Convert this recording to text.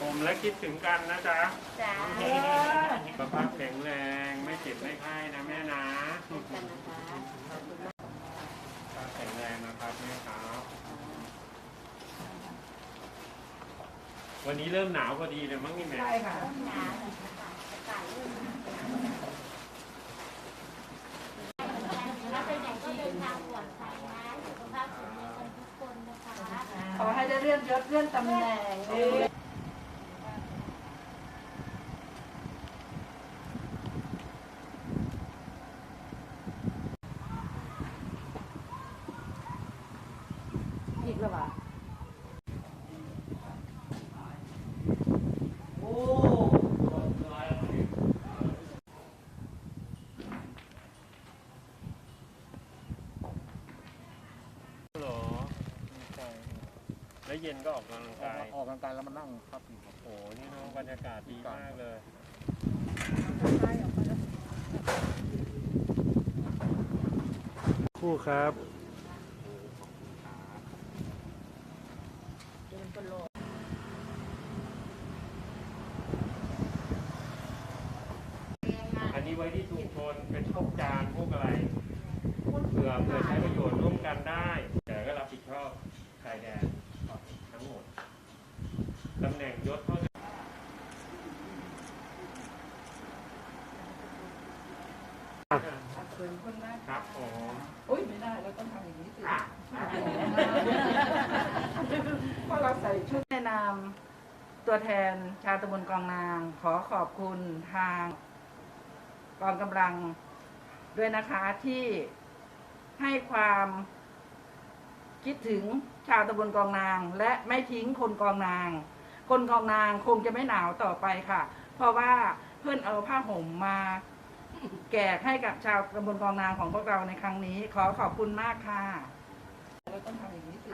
ผมและคิดถึงกันนะจ๊ะจ้าสุขภาพแข็งแรง ไม่เจ็บไม่ไข้นะแม่นะกันนะคะสุขภาพแข็งแรงนะครับแม่ครับวันนี้เริ่มหนาวพอดีเลยมั้งนี่แม่ใช่ค่ะต้นหนาวนะคะอากาศเริ่มแล้วเป็นอย่างก็เดินทางปลอดภัยนะสุขภาพแข็งแรงกันทุกคนนะคะ ขอให้ได้ เลื่อนยศเลื่อนตำแหน่งอีกแล้ววะโอ้ เหรอใช่ แล้วเย็นก็ออกกำลังกาย ออกกำลังกายแล้วมานั่งพักอยู่ครับโอ้โห นี่เน้องบรรยากาศดีมากเลย คู่ครับ อันนี้ไว้ที่ชุมชนเป็นพวกจานพวกอะไรเผื่อเผื่อใช้ประโยชน์ร่วมกันได้ แต่ก็รับผิดชอบชายแดนทั้งหมด ตำแหน่งยศเท่า ขอบคุณมากครับผมอุ้ยไม่ได้เราต้องทำอย่างนี้สิเพราะเราใส่ชุดแนะนำตัวแทนชาวตำบลกองนาง ขอขอบคุณทางกองกำลังด้วยนะคะที่ให้ความคิดถึงชาวตำบลกองนาง และไม่ทิ้งคนกองนาง คนกองนางคงจะไม่หนาวต่อไปค่ะ เพราะว่าเพื่อนเอาผ้าห่มมา แจกให้กับชาวตำบลกองนางของพวกเราในครั้งนี้ ขอขอบคุณมากค่ะเราต้องทำอย่างนี้สิ